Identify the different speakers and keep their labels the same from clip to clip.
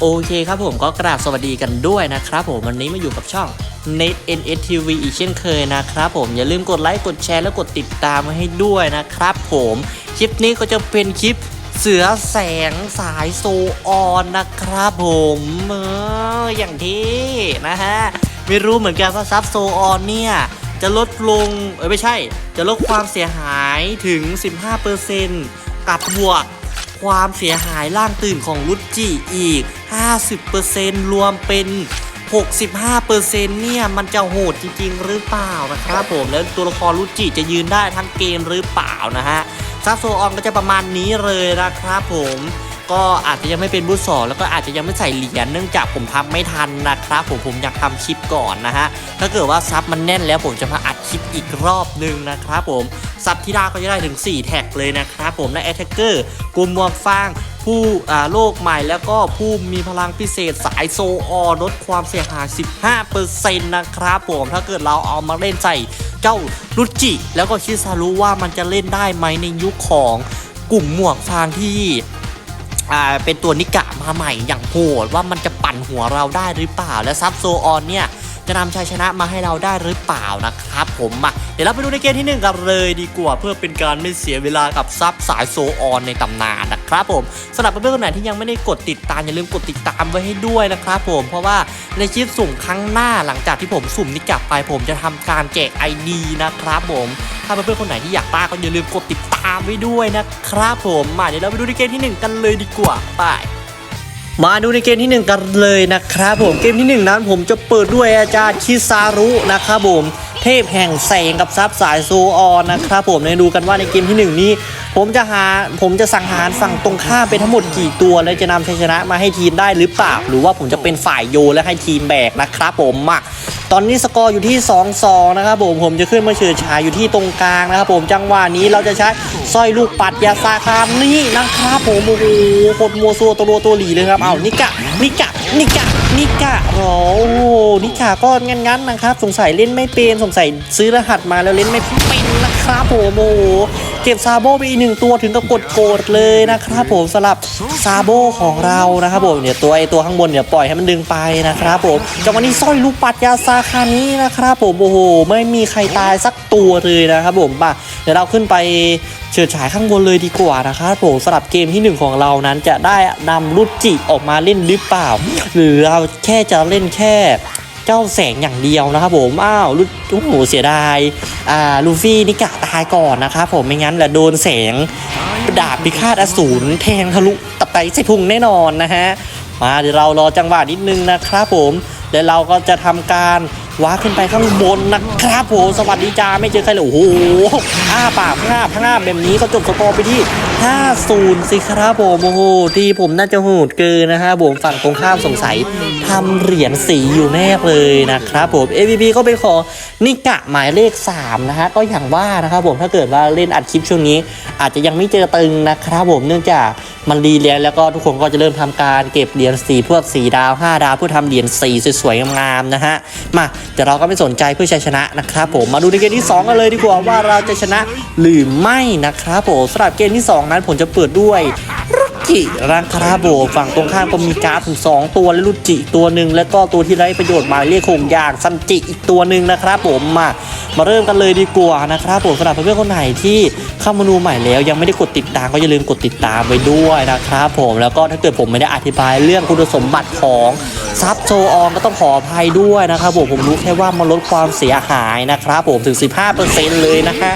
Speaker 1: โอเคครับผมก็กราบสวัสดีกันด้วยนะครับผมวันนี้มาอยู่กับช่อง Net NS TV อีกเช่นเคยนะครับผมอย่าลืมกดไลค์กดแชร์และกดติดตามมาให้ด้วยนะครับผมคลิปนี้ก็จะเป็นคลิปเสือแสงสายโซออนนะครับผมเอออย่างที่นะฮะไม่รู้เหมือนกันว่าซับโซออนเนี่ยจะลดลงเออไม่ใช่ จะลดความเสียหายถึง 15%กับบวกความเสียหายล่างตื่นของรุจิอีก 50%รวมเป็น 65%เนี่ย มันจะโหดจริง ๆ หรือเปล่านะครับผม แล้วตัวละครรุจิจะยืนได้ทั้งเกมหรือเปล่านะฮะซับโซออนก็จะประมาณนี้เลยนะครับผมก็อาจจะยังไม่เป็นบูสองแล้วก็อาจจะยังไม่ใส่เหรียญเนื่องจากผมทำไม่ทันนะครับผมผมอยากทำคลิปก่อนนะฮะถ้าเกิดว่าซับมันแน่นแล้วผมจะมาอัดคลิปอีกรอบหนึ่งนะครับผมซับที่ได้ก็จะได้ถึง 4 แท็กเลยนะครับผมและแอทแทกเกอร์กลุ่มหมวกฟาง ผู้อาโลกใหม่แล้วก็ผู้มีพลังพิเศษสายโซออลดความเสียหาย 15%นะครับผมถ้าเกิดเราเอามาเล่นใส่เจ้ารุจิ แล้วก็ชิซารุว่ามันจะเล่นได้ไหมในยุคของกลุ่มหมวกฟางที่อาเป็นตัวนิกะมาใหม่อย่างโหดว่ามันจะปั่นหัวเราได้หรือเปล่า และซับโซออนเนี่ยจะนำชัยชนะมาให้เราได้หรือเปล่านะครับผมมา เดี๋ยวเราไปดูในเกมที่หนึ่งกันเลยดีกว่าเพื่อเป็นการไม่เสียเวลากับซับสายโซออนในตำนานนะครับผมสำหรับเพื่อนๆคนไหนที่ยังไม่ได้กดติดตามอย่าลืมกดติดตามไว้ให้ด้วยนะครับผมเพราะว่าในคลิปสุ่มครั้งหน้าหลังจากที่ผมสุ่มนิกะไปผมจะทำการแจก ID นะครับผมถ้าเพื่อนๆคนไหนที่อยากได้ก็อย่าลืมกดติดตามไว้ด้วยนะครับผมมาเดี๋ยวเราไปดูในเกมที่หนึ่งกันเลยดีกว่าไปมาดูในเกมที่ 1 กันเลยนะครับผมเกมที่ 1 นั้นผมจะเปิดด้วยอาจารย์ชิซารุนะครับผม เทพแห่งแสงกับซับสายโซออนนะครับผมในดูกันว่าในเกมที่ 1 นี้ ผมจะหาผมจะสังหารฝั่งตรงข้ามไปทั้งหมดกี่ตัว และจะนำชัยชนะมาให้ทีมได้หรือเปล่า หรือว่าผมจะเป็นฝ่ายโยและให้ทีมแบกนะครับผมมาตอนนี้สกอร์อยู่ที่ 2-2 นะครับผมผมจะขึ้นมาเฉิดฉายอยู่ที่ตรงกลางนะครับผมจังหวะนี้เราจะใช้สร้อยลูกปัดยาซาคามนี่นะครับผมโอ้โหโคตรโมโซตัวโตัวหลีเลยครับเอานิกะนิกะนิกะ นิกะโอ้โหนิกะก็งั้นๆนนะครับ สงสัยเล่นไม่เป็น สงสัยซื้อรหัสมาแล้วเล่นไม่เป็นนะครับผมโอ้โห เก็บซาโบไปอีกหนึ่งตัวถึงกับกดโกรธเลยนะครับผมสลับซาโบของเรานะครับผมเนี่ยตัวไอตัวข้างบนเนี่ยปล่อยให้มันดึงไปนะครับผมจังหวะนี้สร้อยลูกปัดยาซาคานี้นะครับผมโอ้โหไม่มีใครตายสักตัวเลยนะครับผมป่ะเดี๋ยวเราขึ้นไปเฉิดฉายข้างบนเลยดีกว่านะครับผมสำหรับเกมที่หนึ่งของเรานั้นจะได้นำรุจิออกมาเล่นหรือเปล่า หรือเราแค่จะเล่นแค่ เจ้าแสงอย่างเดียวนะครับผม อ้าวลูโอ้โหเสียดายอ่าลูฟี่นิกะตายก่อนนะครับผมไม่งั้นแหละโดนแสงดาบพิฆาตอสูรแทงทะลุตับไตใส่พุงแน่นอนนะฮะมาเดี๋ยวเรารอจังหวะนิดนึงนะครับผมเดี๋ยวเราก็จะทำการว้าขึ้นไปข้างบนนะครับผมสวัสดีจ้าไม่เจอใครเลยโอ้โหอ้าปากพงาบพงาบแบบนี้ก็จบสกอร์ไปที่5-0 สิครับผมโอ้โหที่ผมน่าจะโหดเกินนะฮะผมฝั่งตรงข้ามสงสัยทำเหรียญสีอยู่แน่เลยนะครับผม AVP ก็เป็นของนิกะหมายเลข 3 นะฮะก็อย่างว่านะครับผมถ้าเกิดว่าเล่นอัดคลิปช่วงนี้ อาจจะยังไม่เจอตึงนะครับผมเนื่องจากมันรีเลียนแล้วก็ทุกคนก็จะเริ่มทำการเก็บเหรียญสีพวกสีดาว 5 ดาวเพื่อทำเหรียญสีสวยๆงามๆนะฮะมาเดี๋ยวเราก็ไม่สนใจเพื่อชัยชนะนะครับผมมาดูในเกมที่ 2 กันเลยดีกว่าว่าเราจะชนะหรือไม่นะครับผมสำหรับเกมที่ 2นั้นผมจะเปิดด้วยรุจิรังคาราโบฝั่งตรงข้ามก็มีการ์ดถึง2ตัวและรุจิตัวหนึ่งแล้วก็ตัวที่ไร้ประโยชน์หมายเลขคงอย่างซันจิอีกตัวหนึ่งนะครับผมมามาเริ่มกันเลยดีกว่านะครับผมสำหรับเพื่อนๆคนไหนที่ เข้ามาดูใหม่แล้วยังไม่ได้กดติดตามก็อย่าลืมกดติดตามไว้ด้วยนะครับผมแล้วก็ถ้าเกิดผมไม่ได้อธิบายเรื่องคุณสมบัติของซับโซออนก็ต้องขออภัยด้วยนะครับผมผมรู้แค่ว่ามันลดความเสียหายนะครับผมถึง 15%เลยนะฮะ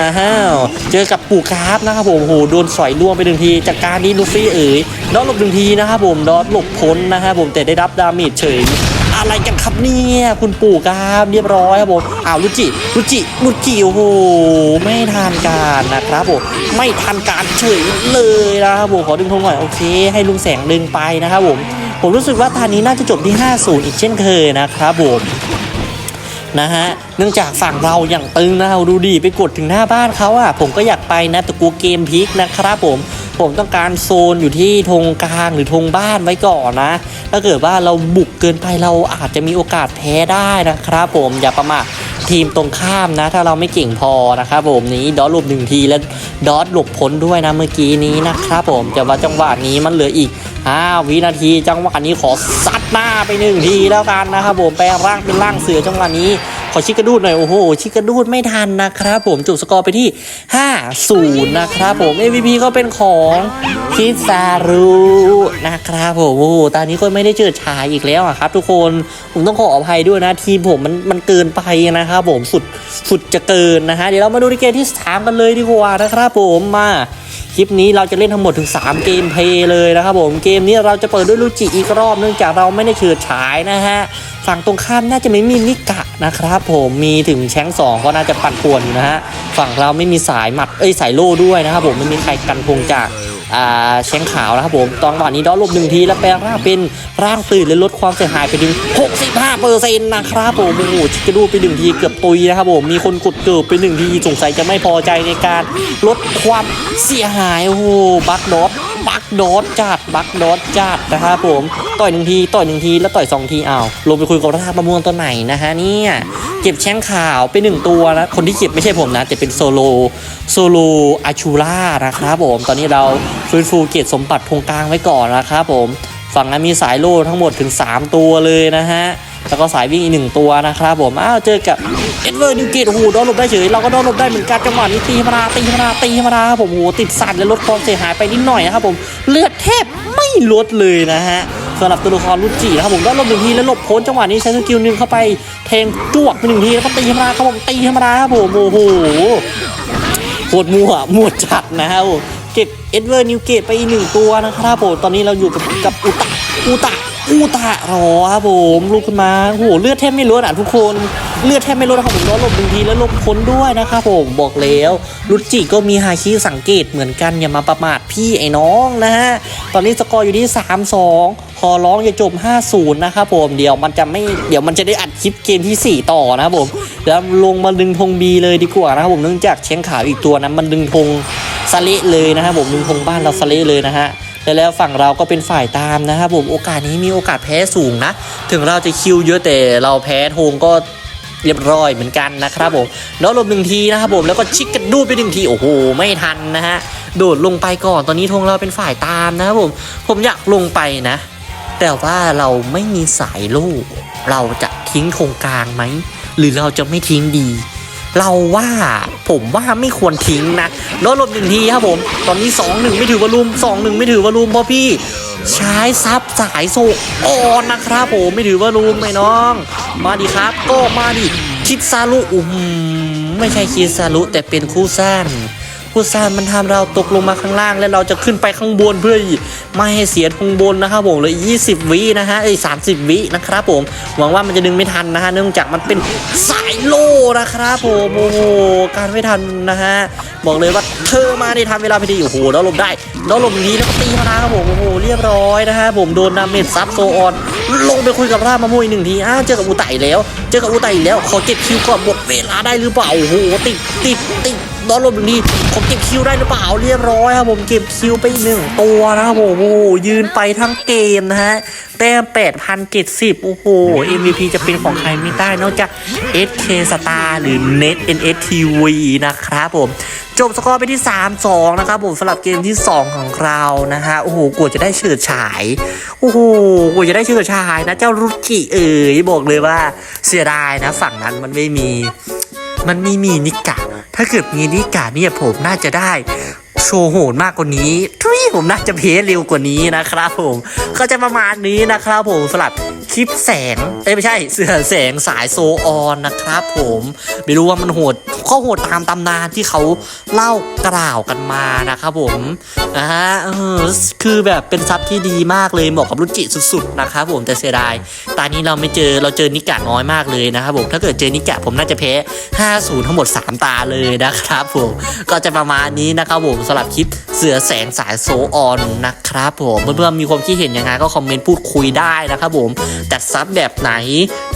Speaker 1: อ้าวเจอกับปู่กราฟนะครับผมโหโดนสอยล่วงไปหนึ่งที จากการนี้ลูฟี่เอ๋ยดอทหลบหนึ่งทีนะครับผมดอทหลบพ้นนะครับผมแต่ได้รับดาเมจเฉย อะไรกันครับเนี่ยคุณปู่ครับเรียบร้อยครับผมอ้าวรุจิรุจิรุจิโอ้โหไม่ทันการนะครับผมไม่ทันการเฉยเลยนะครับผมขอดึงธงหน่อยโอเค ให้ลุงแสงดึงไปนะครับผมผมรู้สึกว่าตอนนี้น่าจะจบที่ 50 อีกเช่นเคยนะครับผมนะฮะเนื่องจากฝั่งเราอย่างตึงนะเราดูดีไปกดถึงหน้าบ้านเขาอะผมก็อยากไปนะแต่กลัวเกมพิกนะครับผม ผมต้องการโซนอยู่ที่ธงกลางหรือธงบ้านไว้ก่อนนะ ถ้าเกิดว่าเราบุกเกินไปเราอาจจะมีโอกาสแพ้ได้นะครับ ผมอย่าประมาททีมตรงข้ามนะ ถ้าเราไม่เก่งพอนะครับผมนี้ดอทหลบหนึ่งทีแล้วดอทหลบพ้นด้วยนะเมื่อกี้นี้นะครับผมแต่ว่าจังหวะนี้มันเหลืออีก5วินาที จังหวะนี้ขอซัดหน้าไปหนึ่งทีแล้วกันนะครับผมแปลงร่างเป็นร่างเสือจังหวะนี้ ขอชิกกระดูดหน่อยโอ้โหชิกกระดูดไม่ทันนะครับผมจุดสกอร์ไปที่ 5-0 นะครับผม MVP ก็เป็นของคิซารุนะครับผมโอ้โหตอนนี้ก็ไม่ได้เจอชายอีกแล้วครับ ทุกคนผมต้องขออภัยด้วยนะ ทีมผมมันมันเกินไปนะครับผมสุดสุดจะเกินนะฮะเดี๋ยวเรามาดูในเกมที่สามกันเลยดีกว่านะครับผมมาคลิปนี้เราจะเล่นทั้งหมดถึง 3 เกมเพลย์เลยนะครับผมเกมนี้เราจะเปิดด้วยลูจิอีกรอบเนื่องจากเราไม่ได้เฉิดฉายนะฮะ ฝั่งตรงข้ามน่าจะไม่มีนิกะนะครับผมมีถึงแชงสองก็น่าจะปั่นป่วนอยู่นะฮะฝั่งเราไม่มีสายหมัดเอ้ยสายโล่ด้วยนะครับผมไม่มีใครกันพงจากแชงขาวนะครับผมตอนวันนี้ดอลบหนึ่งทีแล้วแปลงร่างเป็นร่างตื่นและลดความเสียหายไปถึง 65เปอร์เซ็นต์นะครับผมโอ้โหชิคกระดูไปหนึ่งทีเกือบตุยนะครับผมมีคนกดเกิบไปหนึ่งทีสงสัยจะไม่พอใจในการลดความเสียหายโอ้โหบักดอท บักดอทจัดบักโดอทจัดนะครับผมต่อยหนึ่งทีต่อยหนึ่งทีแล้วต่อยสองทีอ้าวลงไปคุยกับรากมะมวงตัวไหนนะฮะเนี่ยเก็บแช่งขาวไปหนึ่งตัวนะคนที่เก็บไม่ใช่ผมนะแต่เป็นโซโลโซโลอาชูล่านะครับผมตอนนี้เราฟื้นฟูเกียรติสมบัติพงกลางไว้ก่อนนะครับผมฝั่งนั้นมีสายโล่ทั้งหมดถึง 3 ตัวเลยนะฮะ แล้วก็สายวิ่งอีกหนึ่งตัวนะครับผมอ้าวเจอกับเอ็ดเวอร์นิวเกตโอ้โหดอนหลบได้เฉยเราก็ดอนหลบได้เหมือนกันจังหวะนี้ตีธรรมดาตีธรรมดาตีธรรมดาครับผมโอ้โหติดสั่นและลดความเสียหายไปนิดหน่อยนะครับผมเลือดแทบไม่ลดเลยนะฮะสำหรับตัวละครรุจีนะครับผมก็หลบหนึ่งทีแล้วหลบพ้นจังหวะนี้ใช้สกิลหนึ่งเข้าไปแทงจวกไปหนึ่งทีแล้วก็ตีธรรมดาครับผมตีธรรมดาครับผมโอ้โหโคตรมั่วมั่วจัดนะครับเก็บเอ็ดเวอร์นิวเกตไปอีกหนึ่งตัวนะครับผมตอนนี้เราอยู่กับกับอุตะอุตะ อุตะรอครับผมลุกขึ้นมาโอ้โหเลือดแทบไม่ลดอะทุกคนเลือดแทบไม่ลดนะครับผมร้อนลบหนึ่งทีแล้วลบพ้นด้วยนะครับผมบอกแล้วรุจิก็มีฮาคิสังเกตเหมือนกันอย่ามาประมาทพี่ไอ้น้องนะฮะตอนนี้สกอร์อยู่ที่ 3-2พอร้องอย่าจบ5-0 นะครับผมเดี๋ยวมันจะไม่เดี๋ยวมันจะได้อัดคลิปเกมที่ 4 ต่อนะครับผมแล้วลงมาดึงธงบีเลยดีกว่านะครับผมเนื่องจากเชียงขาวอีกตัวนั้นมันดึงธงสะเละเลยนะครับผมดึงธงบ้านเราสะเละเลยนะฮะ แล้วแล้วฝั่งเราก็เป็นฝ่ายตามนะครับผมโอกาสนี้มีโอกาสแพ้สูงนะ ถึงเราจะคิวเยอะแต่เราแพ้ธงก็เรียบร้อยเหมือนกันนะครับผมแล้วลบหนึ่งทีนะครับผมแล้วก็ชิกกันดูดไปหนึ่งทีโอ้โหไม่ทันนะฮะโดดลงไปก่อนตอนนี้ธงเราเป็นฝ่ายตามนะครับผมผมอยากลงไปนะ แต่ว่าเราไม่มีสายลูก เราจะทิ้งธงกลางไหม หรือเราจะไม่ทิ้งดี เราว่าผมว่าไม่ควรทิ้งนะลดลบหนึ่งทีครับผม ตอนนี้2อหนึ่งไม่ถือวอลลุ่มสองหนึ่งไม่ถือวอลลุ่มเพราะพี่ใช้ซับสายโซอ่อนนะครับผมไม่ถือว่ารูมไอ้น้อง มาดิครับ ก็มาดิคิดซาลุอุ้มไม่ใช่คิดซาลุแต่เป็นคู่สร้าง คู่สร้างมันทำเราตกลงมาข้างล่าง แล้วเราจะขึ้นไปข้างบนเพื่อไม่ให้เสียทงบนนะครับผมเลย20 วินะฮะเอ้ย30วินะครับผมหวังว่ามันจะดึงไม่ทันนะฮะเนื่องจากมันเป็นสายโล่นะครับผมโอ้โหการไม่ทันนะฮะบอกเลยว่าเธอมาในทันเวลาพอดีโอ้โหแล้วลบได้แล้วลบนี้แล้วก็ตีมานะครับผมโอ้โหเรียบร้อยนะฮะผมโดนดาเมจซับโซออนลงไปคุยกับร่ามะม่วงอีกหนึ่งทีอ้าเจอกับอูไตแล้ว เจอกับอูไตแล้วขอเก็บคิวก่อนหมดเวลาได้หรือเปล่าโอ้โหติดติดติด ดอนลมหนึ่งทีขอเก็บคิวได้หรือเปล่าเรียบร้อยครับผมเก็บคิวไปหนึ่งตัวนะครับผมโอ้โหยืนไปทั้งเกมนะฮะแต้ม8,070 โอ้โห MVP จะเป็นของใครไม่ได้นอกจาก SK Star หรือ Net NS TV นะครับผม จบสกอร์ไปที่ 3-2 นะครับผมสำหรับเกมที่ 2 ของเรานะฮะ โอ้โหกว่าจะได้เฉิดฉาย โอ้โหกว่าจะได้เฉิดฉายนะ เจ้ารุกิเอ๋ยบอกเลยว่าเสียดายนะ ฝั่งนั้นมันไม่มี มันไม่มีนิกะ ถ้าเกิดมีนิกะเนี่ยผมน่าจะได้ โชว์โหดมากกว่านี้ทุยผมน่าจะเพลเร็วกว่านี้นะครับผม ก็จะประมาณนี้นะครับผมสำหรับคลิปแสง เอ้ยไม่ใช่ เสือแสงสายโซออนนะครับผม ไม่รู้ว่ามันโหดข้อโหดตามตำนานที่เขาเล่ากล่าวกันมานะครับผมนะฮะคือแบบเป็นซับที่ดีมากเลยเหมาะกับรุจิสุดๆนะครับผมแต่เสียดายตอนนี้เราไม่เจอเราเจอนิกะน้อยมากเลยนะครับผมถ้าเกิดเจอนิกะผมน่าจะแพ้ 5-0 ทั้งหมด 3 ตาเลยนะครับผมก็จะประมาณนี้นะครับผมสำหรับคลิปเสือแสงสายโซออนนะครับผมเพื่อนๆมีความคิดเห็นยังไงก็คอมเมนต์พูดคุยได้นะครับผมจัดซับแบบไหน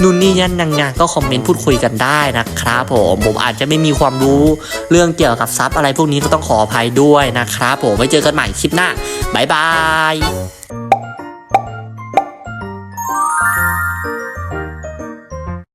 Speaker 1: นู่นนี่ยันยังไงก็คอมเมนต์พูดคุยกันได้นะครับผมผมอาจจะไม่มีความรู้เรื่องเกี่ยวกับซับอะไรพวกนี้ก็ต้องขออภัยด้วยนะครับผมไว้เจอกันใหม่คลิปหน้าบ๊ายบาย